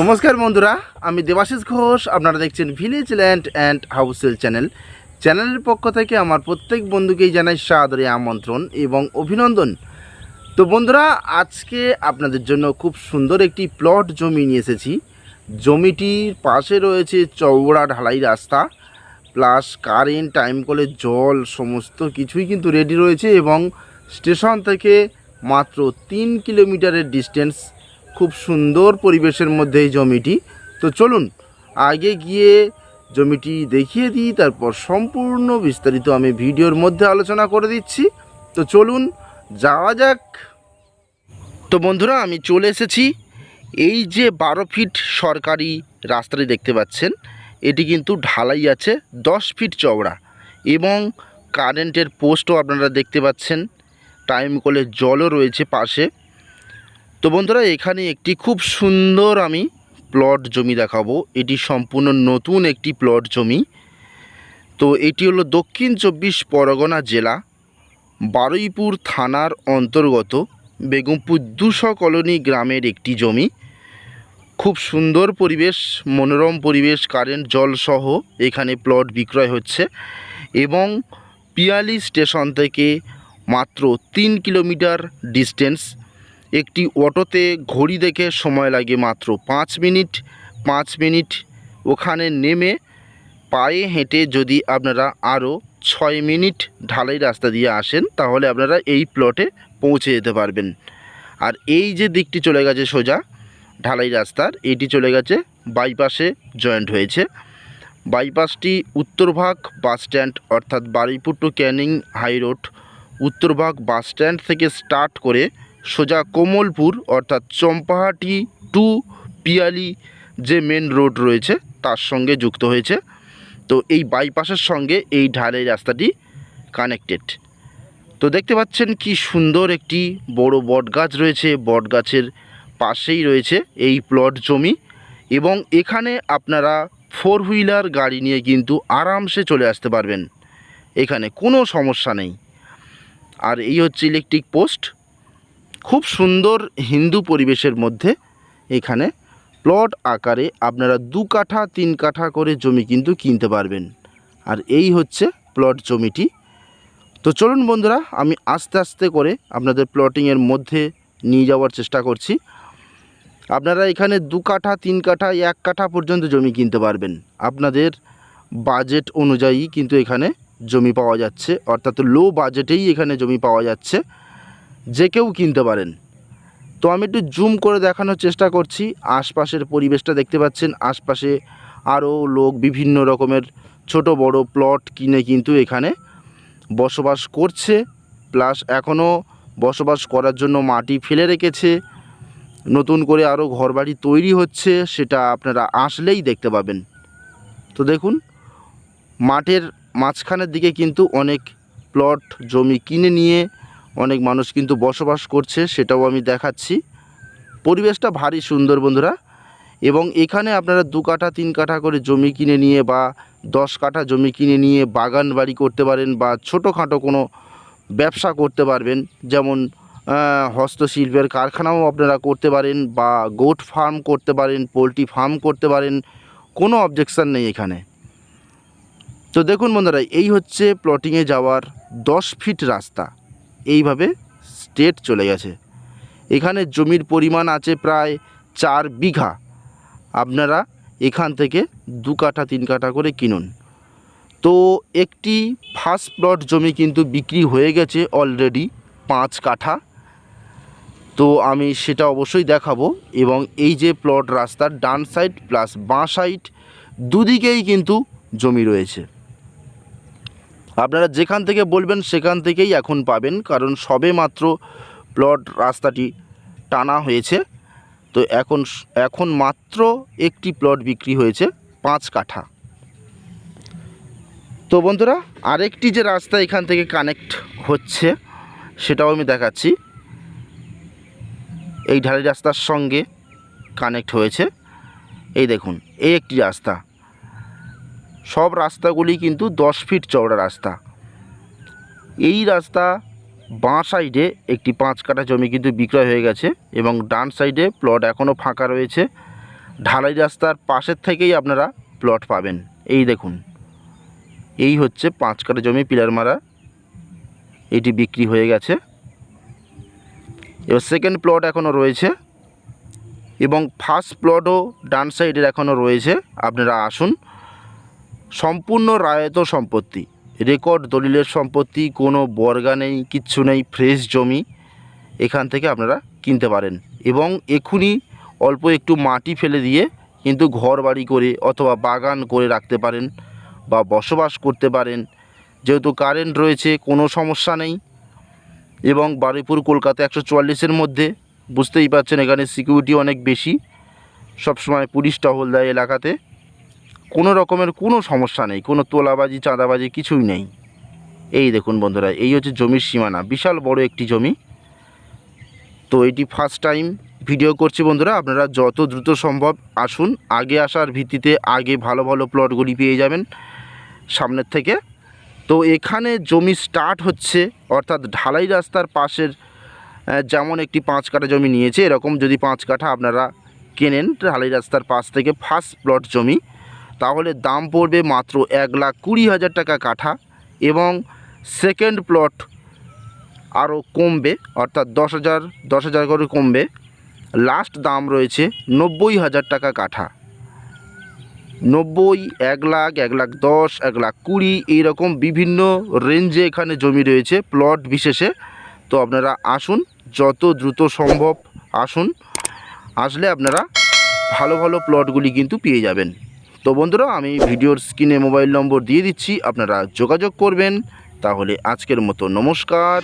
নমস্কার বন্ধুরা, আমি দেবাশিস ঘোষ, আপনারা দেখছেন village land and house channel চ্যানেলের পক্ষ থেকে আমার প্রত্যেক বন্ধুকেই জানাই সাদরে আমন্ত্রণ এবং অভিনন্দন। তো বন্ধুরা, আজকে আপনাদের জন্য খুব সুন্দর একটি প্লট জমি নিয়ে এসেছি। জমিটির পাশে রয়েছে চওড়া ঢালাই রাস্তা প্লাস কারেন্ট টাইম কলে জল, সমস্ত কিছুই কিন্তু রেডি রয়েছে এবং স্টেশন থেকে মাত্র তিন কিলোমিটারের ডিস্টেন্স খুব সুন্দর পরিবেশের মধ্যে এই জমিটি। তো চলুন, আগে গিয়ে জমিটি দেখিয়ে দিই, তারপর সম্পূর্ণ বিস্তারিত আমি ভিডিওর মধ্যে আলোচনা করে দিচ্ছি। তো চলুন, যাওয়া যাক। তো বন্ধুরা, আমি চলে এসেছি। এই যে বারো ফিট সরকারি রাস্তাটি দেখতে পাচ্ছেন, এটি কিন্তু ঢালাই আছে দশ ফিট চওড়া এবং কারেন্টের পোস্টও আপনারা দেখতে পাচ্ছেন। টাইম কলে জলও রয়েছে পাশে। তো বন্ধুরা, এখানে একটি খুব সুন্দর আমি প্লট জমি দেখাবো। এটি সম্পূর্ণ নতুন একটি প্লট জমি। তো এটি হলো দক্ষিণ চব্বিশ পরগনা জেলা, বারুইপুর থানার অন্তর্গত বেগমপুর দুশো কলোনি গ্রামের একটি জমি। খুব সুন্দর পরিবেশ, মনোরম পরিবেশ কারেন্ট জল সহ এখানে প্লট বিক্রয় হচ্ছে এবং পিয়ালি স্টেশন থেকে মাত্র তিন কিলোমিটার ডিস্টেন্স একটি অটোতে ঘড়ি দেখে সময় লাগে মাত্র পাঁচ মিনিট। পাঁচ মিনিট ওখানে নেমে পায়ে হেঁটে যদি আপনারা আরও ছয় মিনিট ঢালাই রাস্তা দিয়ে আসেন, তাহলে আপনারা এই প্লটে পৌঁছে যেতে পারবেন। আর এই যে দিকটি চলে গেছে সোজা ঢালাই রাস্তার, এটি চলে গেছে বাইপাসে জয়েন্ট হয়েছে। বাইপাসটি উত্তরভাগ বাস স্ট্যান্ড অর্থাৎ Baruipur to Canning high road Uttarbhag bus stand থেকে স্টার্ট করে সোজা কোমলপুর, অর্থাৎ চম্পাহাটি টু পিয়ালি যে মেন রোড রয়েছে, তার সঙ্গে যুক্ত হয়েছে। তো এই বাইপাসের সঙ্গে এই ঢালাই রাস্তাটি কানেক্টেড তো দেখতে পাচ্ছেন কি সুন্দর একটি বড় বটগাছ রয়েছে, বটগাছের পাশেই রয়েছে এই প্লট জমি এবং এখানে আপনারা ফোর হুইলার গাড়ি নিয়ে কিন্তু আরামসে চলে আসতে পারবেন। এখানে কোনো সমস্যা নেই। আর এই হচ্ছে ইলেকট্রিক পোস্ট খুব সুন্দর হিন্দু পরিবেশের মধ্যে এখানে প্লট আকারে আপনারা দু কাঠা, তিন কাঠা করে জমি কিন্তু কিনতে পারবেন। আর এই হচ্ছে প্লট জমিটি। তো চলুন বন্ধুরা, আমি আস্তে আস্তে করে আপনাদের প্লটিংয়ের মধ্যে নিয়ে যাওয়ার চেষ্টা করছি। আপনারা এখানে দু কাঠা, তিন কাঠা, এক কাঠা পর্যন্ত জমি কিনতে পারবেন। আপনাদের বাজেট অনুযায়ী কিন্তু এখানে জমি পাওয়া যাচ্ছে, অর্থাৎ লো বাজেটেই এখানে জমি পাওয়া যাচ্ছে। যে কেউ কিনতে পারেন। তো আমি একটু জুম করে দেখানোর চেষ্টা করছি। আশপাশের পরিবেশটা দেখতে পাচ্ছেন। আশপাশে আরও লোক বিভিন্ন রকমের ছোট, বড় প্লট কিনে কিন্তু এখানে বসবাস করছে। প্লাস এখনও বসবাস করার জন্য মাটি ফেলে রেখেছে। নতুন করে আরও ঘরবাড়ি তৈরি হচ্ছে, সেটা আপনারা আসলেই দেখতে পাবেন। তো দেখুন, মাঠের মাঝখানের দিকে কিন্তু অনেক প্লট জমি কিনে নিয়ে অনেক মানুষ কিন্তু বসবাস করছে, সেটাও আমি দেখাচ্ছি। পরিবেশটা ভারী সুন্দর বন্ধুরা। এবং এখানে আপনারা দু কাঠা, তিন কাঠা করে জমি কিনে নিয়ে বা দশ কাঠা জমি কিনে নিয়ে বাগান বাড়ি করতে পারেন বা ছোটোখাটো কোনো ব্যবসা করতে পারবেন। যেমন হস্তশিল্পের কারখানাও আপনারা করতে পারেন বা গোট ফার্ম করতে পারেন, পোলট্রি ফার্ম করতে পারেন, কোনো অবজেকশান নেই এখানে। তো দেখুন বন্ধুরা, এই হচ্ছে প্লটিংয়ে যাওয়ার দশ ফিট রাস্তা। এইভাবে স্টেট চলে গেছে। এখানে জমির পরিমাণ আছে প্রায় চার বিঘা। আপনারা এখান থেকে দু কাঠা, তিন কাঠা করে কিনুন। তো একটি ফার্স্ট প্লট জমি কিন্তু বিক্রি হয়ে গেছে অলরেডি পাঁচ কাঠা। তো আমি সেটা অবশ্যই দেখাবো এবং এই যে প্লট রাস্তার ডান সাইড প্লাস বাঁ সাইড দুদিকেই কিন্তু জমি রয়েছে। আপনারা যেখান থেকে বলবেন সেখান থেকেই এখন পাবেন, কারণ সবে মাত্র প্লট রাস্তাটি টানা হয়েছে। তো এখন এখন মাত্র একটি প্লট বিক্রি হয়েছে পাঁচ কাঠা। তো বন্ধুরা, আরেকটি যে রাস্তা এখান থেকে কানেক্ট হচ্ছে, সেটাও আমি দেখাচ্ছি। এই ঢালাই রাস্তার সঙ্গে কানেক্ট হয়েছে। এই দেখুন, এই একটি রাস্তা। সব রাস্তাগুলি কিন্তু দশ ফিট চওড়া রাস্তা। এই রাস্তা বাঁ সাইডে একটি পাঁচ কাঠা জমি কিন্তু বিক্রয় হয়ে গেছে এবং ডান সাইডে প্লট এখনও ফাঁকা রয়েছে। ঢালাই রাস্তার পাশের থেকেই আপনারা প্লট পাবেন। এই দেখুন, এই হচ্ছে পাঁচ কাঠা জমি, পিলার মারা। এটি বিক্রি হয়ে গেছে। এবার সেকেন্ড প্লট এখনও রয়েছে এবং ফার্স্ট প্লটও ডান সাইডের এখনও রয়েছে। আপনারা আসুন সম্পূর্ণ রায়ত সম্পত্তি। রেকর্ড দলিলের সম্পত্তি, কোনো বর্গা নেই, কিচ্ছু নেই, ফ্রেশ জমি এখান থেকে আপনারা কিনতে পারেন। এবং এখুনি অল্প একটু মাটি ফেলে দিয়ে কিন্তু ঘর বাড়ি করে অথবা বাগান করে রাখতে পারেন বা বসবাস করতে পারেন। যেহেতু কারেন্ট রয়েছে, কোনো সমস্যা নেই। এবং বারুইপুর, কলকাতা একশো চুয়াল্লিশের মধ্যে, বুঝতেই পারছেন এখানে সিকিউরিটি অনেক বেশি। সবসময় পুলিশ টহল দেয় এলাকাতে। কোনো রকমের কোনো সমস্যা নেই, কোনো তোলাবাজি, চাঁদাবাজি কিছুই নেই। এই দেখুন বন্ধুরা, এই হচ্ছে জমির সীমানা, বিশাল বড় একটি জমি। তো এটি ফার্স্ট টাইম ভিডিও করছি বন্ধুরা, আপনারা যত দ্রুত সম্ভব আসুন, আগে আসার ভিত্তিতে আগে ভালো ভালো প্লটগুলি পেয়ে যাবেন সামনের থেকে। তো এখানে জমি স্টার্ট হচ্ছে, অর্থাৎ ঢালাই রাস্তার পাশের যেমন একটি পাঁচ কাঠা জমি নিয়েছে, এরকম যদি পাঁচ কাঠা আপনারা কেনেন, ঢালাই রাস্তার পাশ থেকে ফার্স্ট প্লট জমি। তাহলে দাম পড়বে মাত্র এক লাখ কুড়ি হাজার টাকা কাঠা এবং সেকেন্ড প্লট আরও কমবে, অর্থাৎ দশ হাজার দশ হাজার করে কমবে। লাস্ট দাম রয়েছে নব্বই হাজার টাকা কাঠা। নব্বই, এক লাখ এক লাখ দশ, এক লাখ কুড়ি, এইরকম বিভিন্ন রেঞ্জে এখানে জমি রয়েছে প্লট বিশেষে। তো আপনারা আসুন, যত দ্রুত সম্ভব আসুন। আসলে আপনারা ভালো ভালো প্লটগুলি কিন্তু পেয়ে যাবেন। তো বন্ধুরা, আমি ভিডিওর স্ক্রিনে মোবাইল নম্বর দিয়ে দিচ্ছি, আপনারা যোগাযোগ করবেন। তাহলে আজকের মতো নমস্কার।